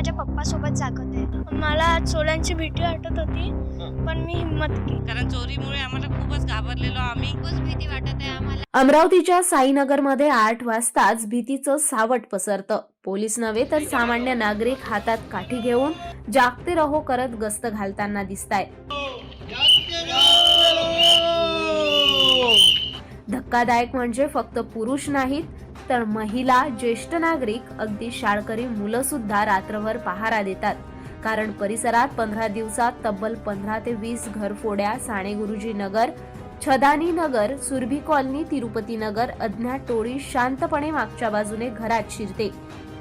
माझ्या पप्पा सोबत जागत आहे. मला चोरांची भीती वाटत होती पण मी हिंमत केली. कारण चोरीमुळे आम्हाला खूपच घाबरलेलो. आम्ही खूपच भीती वाटत आहे आम्हाला. अमरावतीच्या साईनगरमध्ये आठ वाजताच भीतीचं सावट पसरतं. पोलीस नव्हे तर सामान्य नागरिक हातात काठी घेऊन जागते रहो करत गस्त घालताना दिसताय धक्कादायक म्हणजे फक्त पुरुष नाहीत तर महिला ज्येष्ठ नागरिक अगदी शाळकरी मुलं सुद्धा रात्रभर पहारा देतात. कारण परिसरात पंधरा दिवसात तब्बल पंधरा ते वीस घरफोड्या साणे गुरुजी नगर छदानी नगर सुरभी कॉलनी तिरुपती नगर अज्ञात टोळी शांतपणे मागच्या बाजूने घरात शिरते.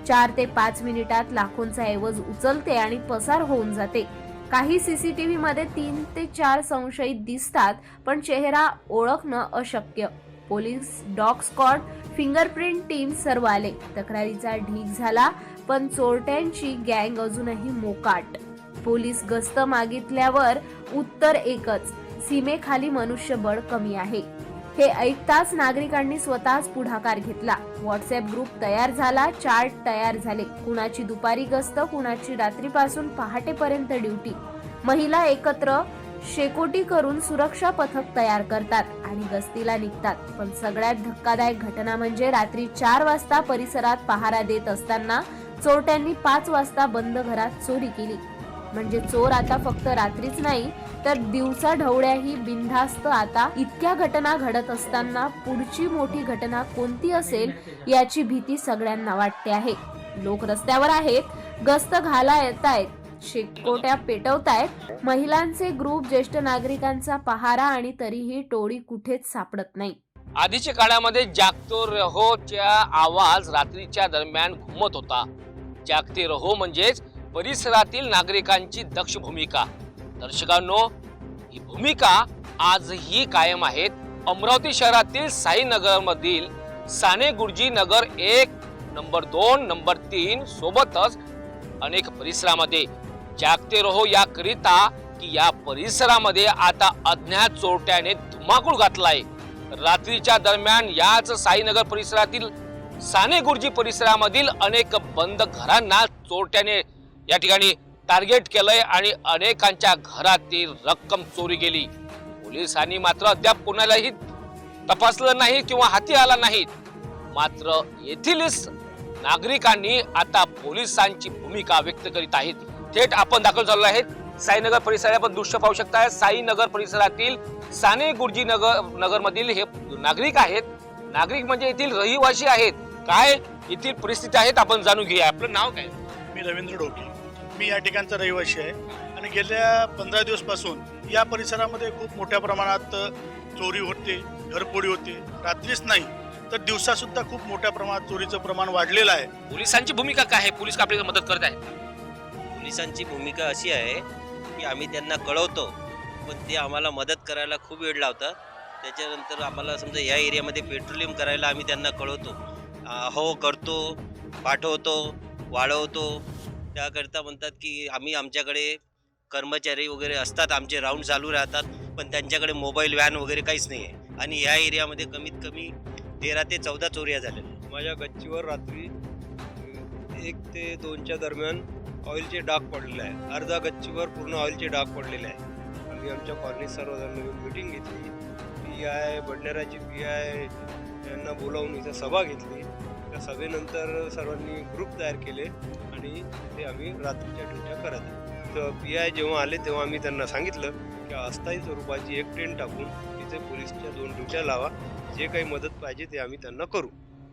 चार ते पाच मिनिटात लाखोंचा ऐवज उचलते आणि पसार होऊन जाते. काही सीसीटीव्ही मध्ये तीन ते चार संशयित दिसतात पण चेहरा ओळखणं अशक्य. Police dog squad fingerprint team सर्व आले. तक्रारीचा ढीक झाला पण चोरट्यांची गँग अजूनही मोकाट. पोलीस गस्त मागितल्यावर उत्तर एकच सीमेखाली मनुष्यबळ कमी आहे. हे ऐकताच नागरिकांनी स्वतःच पुढाकार घेतला. व्हॉट्सअप ग्रुप तयार झाला चार्ट तयार झाले. कुणाची दुपारी गस्त कुणाची रात्रीपासून पहाटेपर्यंत ड्युटी. महिला एकत्र शेकोटी करून सुरक्षा पथक तयार करतात आणि गस्तीला निघतात. पण सगळ्यात धक्कादायक घटना म्हणजे रात्री चार वाजता परिसरात पहारा देत असताना चोरट्यांनी पाच वाजता बंद घरात चोरी केली. म्हणजे चोर आता फक्त रात्रीच नाही तर दिवसा ढवळ्याही बिनधास्त आता इतक्या घटना घडत असताना पुढची मोठी घटना कोणती असेल याची भीती सगळ्यांना वाटते आहे. लोक रस्त्यावर आहेत गस्त घाला येत आहेत शेकोट्या पेटवतायत महिलांचे ग्रुप ज्येष्ठ नागरिकांचा पहारा आणि तरीही टोळी कुठेच सापडत नाही. आधीच्या काळामध्ये जागतो रहोच्या आवाज रात्रीच्या दरम्यान घुमत होता. जागते रहो म्हणजेच परिसरातील नागरिकांची दक्ष भूमिका. दर्शकांनो ही भूमिका आजही कायम आहेत. अमरावती शहरातील साईनगर मधील साने गुरुजी नगर एक नंबर दोन नंबर तीन सोबतच अनेक परिसरामध्ये. जागते रहो याकरिता की या परिसरामध्ये आता अज्ञात चोरट्याने धुमाकूळ घातलाय. रात्रीच्या दरम्यान याच साईनगर परिसरातील साने गुरुजी परिसरामधील अनेक बंद घरांना चोरट्याने या ठिकाणी टार्गेट केलंय आणि अनेकांच्या घरातील रक्कम चोरी गेली. पोलिसांनी मात्र अद्याप कोणालाही तपासलं नाही किंवा हाती आला नाहीत मात्र येथीलच नागरिकांनी आता पोलिसांची भूमिका व्यक्त करीत आहेत. थेट आपण दाखल झालो आहेत. साईनगर परिसरात आपण दृश्य पाहू शकता. साईनगर परिसरातील साने गुरुजी नगर नगरमधील हे नागरिक आहेत. नागरिक म्हणजे येथील रहिवासी आहेत. काय येथील परिस्थिती आहेत आपण जाणून घेऊया. आपलं नाव काय? मी रवींद्र डोके मी या ठिकाणचा रहिवासी आहे. आणि गेल्या पंधरा दिवसपासून या परिसरामध्ये खूप मोठ्या प्रमाणात चोरी होते घरफोडी होते. रात्रीच नाही तर दिवसासुद्धा खूप मोठ्या प्रमाणात चोरीचं प्रमाण वाढलेलं आहे. पोलिसांची भूमिका काय आहे? पोलीस का आपल्याला मदत करत आहेत. पोलिसांची भूमिका अशी आहे की आम्ही त्यांना कळवतो पण ते आम्हाला मदत करायला खूप वेळ लावतात. त्याच्यानंतर आम्हाला समजा या एरियामध्ये पेट्रोलियम करायला आम्ही त्यांना कळवतो. हो करतो पाठवतो वाढवतो. त्याकरिता म्हणतात की आम्ही आमच्याकडे कर्मचारी वगैरे असतात आमचे राऊंड चालू राहतात पण त्यांच्याकडे मोबाईल व्हॅन वगैरे काहीच नाही आहे. आणि या एरियामध्ये कमीत कमी तेरा ते चौदा चोऱ्या झाल्या. माझ्या गच्चीवर रात्री एक ते दोनच्या दरम्यान ऑइलचे डाग पडलेले आहे अर्धा गच्चीवर पूर्ण ऑइलचे डाग पडलेले आहे आम्ही आमच्या कॉलनीत सर्वजण मिळून मिटिंग घेतली. पी आय भंडाराची पी आय यांना बोलावून इथं सभा घेतली. त्या सभेनंतर सर्वांनी ग्रुप तयार केले आणि ते आम्ही रात्रीच्या ड्युट्या करत तर पी आय जेव्हा आले तेव्हा आम्ही त्यांना सांगितलं की अस्थायी स्वरूपाची एक टेंट टाकून तिथे पोलीसच्या दोन ड्युट्या लावा. जे काही मदत पाहिजे ते आम्ही त्यांना करू.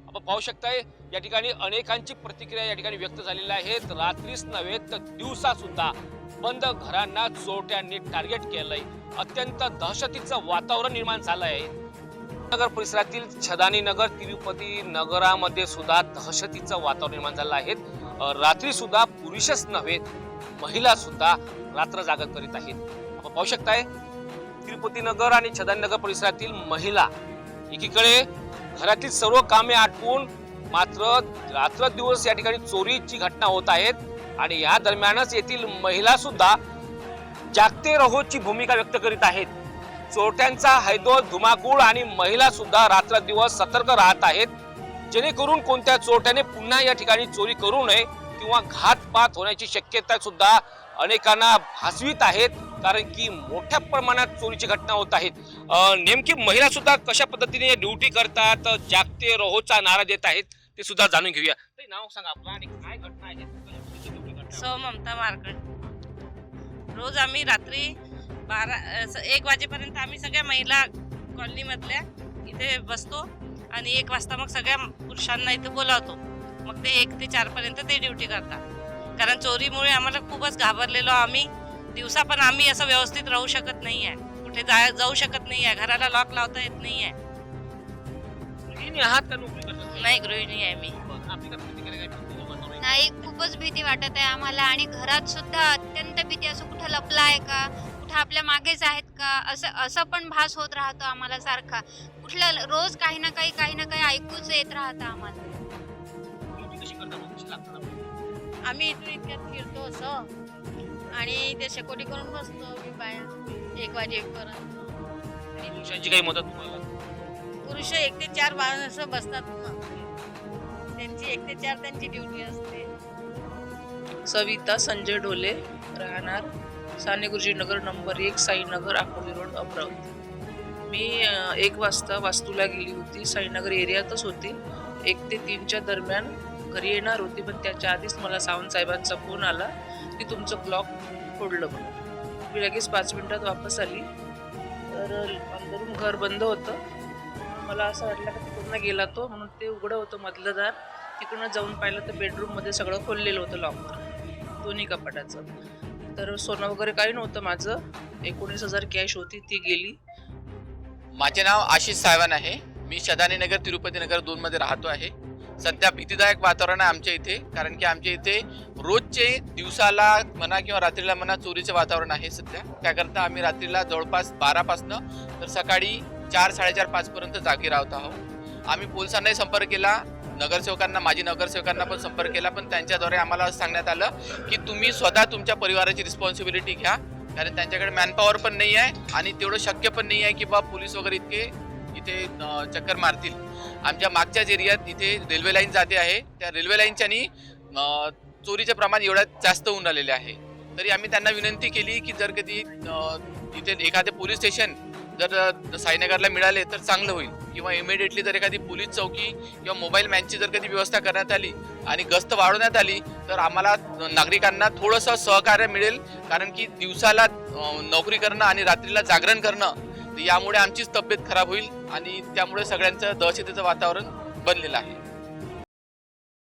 आपण पाहू शकताय या ठिकाणी अनेकांची प्रतिक्रिया या ठिकाणी व्यक्त झालेल्या आहेत. रात्रीच नव्हे तर दिवसा सुद्धा बंद घरांना चोरट्यांनी टार्गेट केलंय. अत्यंत दहशतीचं वातावरण निर्माण झालं आहे नगर परिसरातील छदानी नगर तिरुपती नगरामध्ये सुद्धा दहशतीचं वातावरण निर्माण झालं आहे. रात्री सुद्धा पुरुषच नव्हे महिला सुद्धा रात्र जागत करीत आहेत. आपण पाहू शकताय तिरुपती नगर आणि छदानी नगर परिसरातील महिला एकीकडे घरातील सर्व कामे आटवून मात्र रात्र दिवस या ठिकाणी चोरीची घटना होत आहेत आणि या दरम्यानच येथील महिला सुद्धा जागते रहोची भूमिका व्यक्त करीत आहेत. चोरट्यांचा हैदोल धुमाकूळ आणि महिला सुद्धा रात्रदिवस सतर्क राहत आहेत. जेणेकरून कोणत्या चोरट्याने पुन्हा या ठिकाणी चोरी करू नये किंवा घातपात होण्याची शक्यता सुद्धा अनेकांना भासवीत आहेत कारण की मोठ्या प्रमाणात चोरीची घटना होत आहेत. नेमकी महिला सुद्धा कशा पद्धतीने ड्युटी करतात जागते रोहोचा नारा देत आहेत ते सुद्धा जाणून घेऊया. नाव सांगा आपलं आणि काय घटना आहे ममता मार्केट रोज आम्ही रात्री बारा एक वाजेपर्यंत आम्ही सगळ्या महिला कॉलनीमधल्या इथे बसतो आणि एक वाजता मग सगळ्या पुरुषांना इथे बोलावतो. मग ते एक ते चारपर्यंत ते ड्युटी करतात. कारण चोरीमुळे आम्हाला खूपच घाबरलेलो आम्ही. दिवसा पण आम्ही असं व्यवस्थित राहू शकत नाही आहे कुठे जा जाऊ शकत नाही आहे घराला लॉक लावता येत नाही आहे गृहिणी आहात का नोकरी करतात नाही गृहिणी आहे मी? नाही खूपच भीती वाटत आहे आम्हाला आणि घरात सुद्धा अत्यंत भीती असं कुठं लपला आहे का? कुठं आपल्या मागेच आहेत का? असं असं पण भास होत राहतो आम्हाला सारखा. कुठलं रोज काही ना काही काही ना काही ऐकूच येत राहतं आम्हाला? आम्ही इथून इतक्यात फिरतो असं. आणि ते शेकोटी करून बसतो मी बाया एक वाजेपर्यंत. आणि पुरुषांची काही मदत तुम्हाला? पुरुष एक ते चार बा- असं बसतात त्यांची एक ते चार त्यांची ड्युटी असते. सविता संजय ढोले राहणार. साने गुरुजी नगर नंबर एक साईनगर अकोले रोड अमरावती. मी एक वाजता वास्तूला गेली होती. साईनगर एरियातच होती. एक ते तीनच्या दरम्यान घरी येणार होती पण त्याच्या आधीच मला सावंतसाहेबांचा फोन आला की तुमचं क्लॉक फोडलं म्हणून. मी लगेच पाच मिनटात वापस आली. तर अंदरून घर बंद होतं. मला असं वाटलं की पूर्ण गेला तो म्हणून ते उघडं होतं मधलं दार तिकडनं जाऊन पाहिलं तर बेडरूममध्ये सगळं खोललेलं होतं लॉकर दोन्ही कपाटाचं. तर सोनं वगैरे काही नव्हतं माझं. एकोणीस हजार कॅश होती ती गेली. माझे नाव आशिष साहेबान आहे. मी शदानी नगर तिरुपती नगर दोन मध्ये राहतो आहे. सध्या भीतीदायक वातावरण आहे आमच्या इथे कारण की आमच्या इथे रोजचे दिवसाला म्हणा किंवा रात्रीला म्हणा चोरीचे वातावरण आहे सध्या. त्याकरता आम्ही रात्रीला जवळपास बारापासनं तर सकाळी चार साडेचार पाचपर्यंत जागी राहत आहोत. आम्ही पोलिसांनाही संपर्क केला. नगरसेवकांना माजी नगरसेवकांना पण संपर्क केला पण त्यांच्याद्वारे आम्हाला असं सांगण्यात आलं की तुम्ही स्वतः तुमच्या परिवाराची रिस्पॉन्सिबिलिटी घ्या. कारण त्यांच्याकडे मॅनपॉवर पण नाही आहे आणि तेवढं शक्य पण नाही आहे की बा पोलीस वगैरे इतके इथे चक्कर मारतील. आमच्या मागच्याच एरियात इथे रेल्वे लाईन जाते आहे. त्या रेल्वे लाईनच्यानी चोरीचे प्रमाण एवढ्यात जास्त होऊन राहिलेले आहे. तरी आम्ही त्यांना विनंती केली की जर कधी इथे एखादे पोलीस स्टेशन जर साईनगरला मिळाले तर चांगलं होईल. किंवा इमिडिएटली जर एखादी पोलीस चौकी किंवा मोबाईल मॅनची जर कधी व्यवस्था करण्यात आली आणि गस्त वाढवण्यात आली तर आम्हाला नागरिकांना थोडंसं सहकार्य मिळेल. कारण की दिवसाला नोकरी करणं आणि रात्रीला जागरण करणं यामुळे आमचीच तब्येत खराब होईल आणि त्यामुळे सगळ्यांचं दहशतीचं वातावरण बनलेलं आहे.